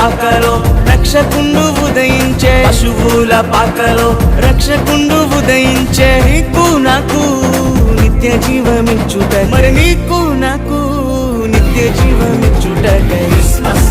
పాకలో రక్షకుండు ఉదయించే పశువుల పాకలో రక్షకుండు ఉదయించే నీకు నాకు నిత్య జీవమిచ్చుట మరి నీకు నాకు నిత్య జీవమిచ్చుట క్రిస్మస్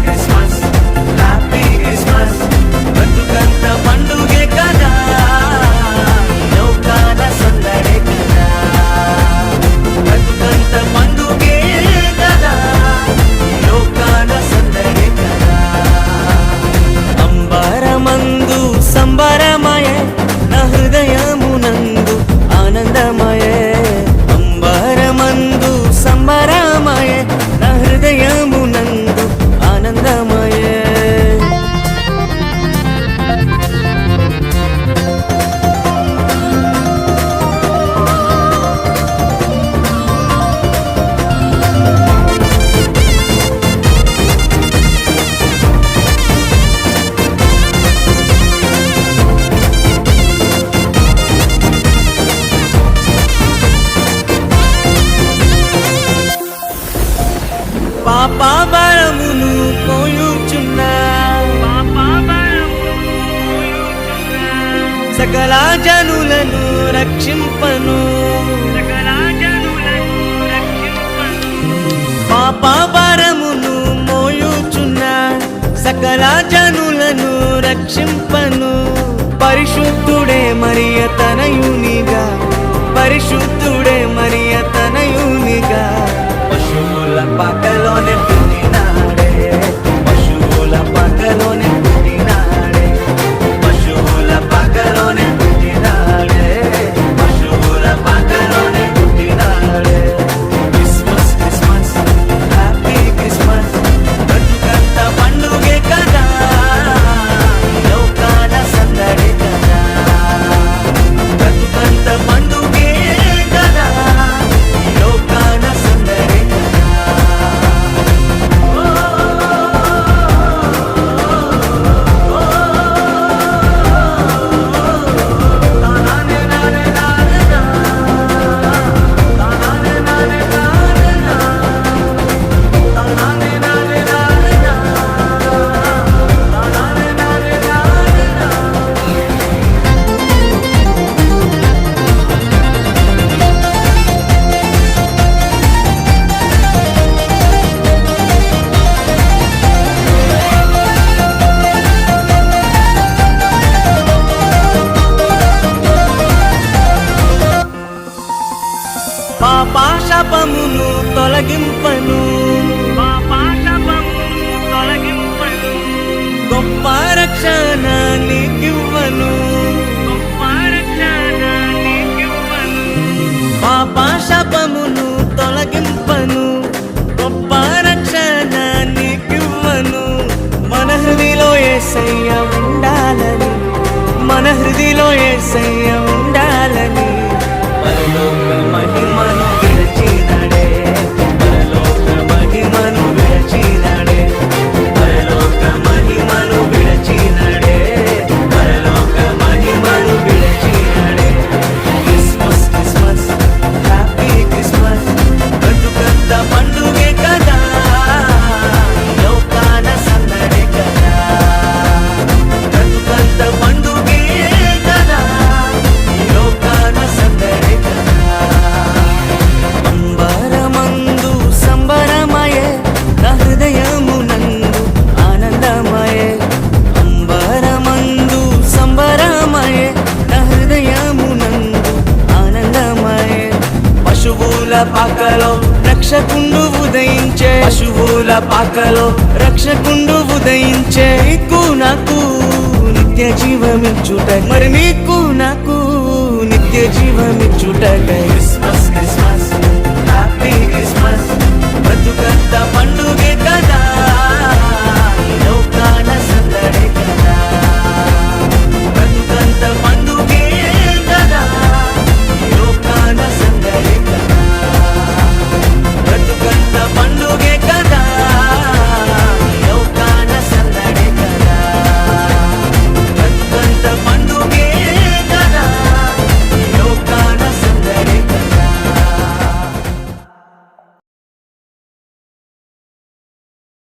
సకల జనులను రక్షింపను. పాపాబరమును మోయుచున్నా సకల జనులను రక్షింపను. పరిశుద్ధుడే మరియ తనయునిగా పరిశుద్ధుడే మరియ పాపాశపమును తొలగింపను. గొప్ప రక్షణ నీకివ్వను. పాపాశపమును తొలగింపను. గొప్ప రక్షణ నీకివ్వను. మన హృదిలో ఏసయ్య ఉండాలని మన హృదిలో ఏసయ్య రక్షకుండు ఉదయించే పశువుల పాకలో రక్షకుండు ఉదయించే. నీకు నాకు నిత్య జీవమిచ్చుట మరి నీకు నాకు నిత్య జీవమిచ్చుట క్రిస్మస్ క్రిస్మస్ హ్యాపీ క్రిస్మస్ బతుకంత పండుగ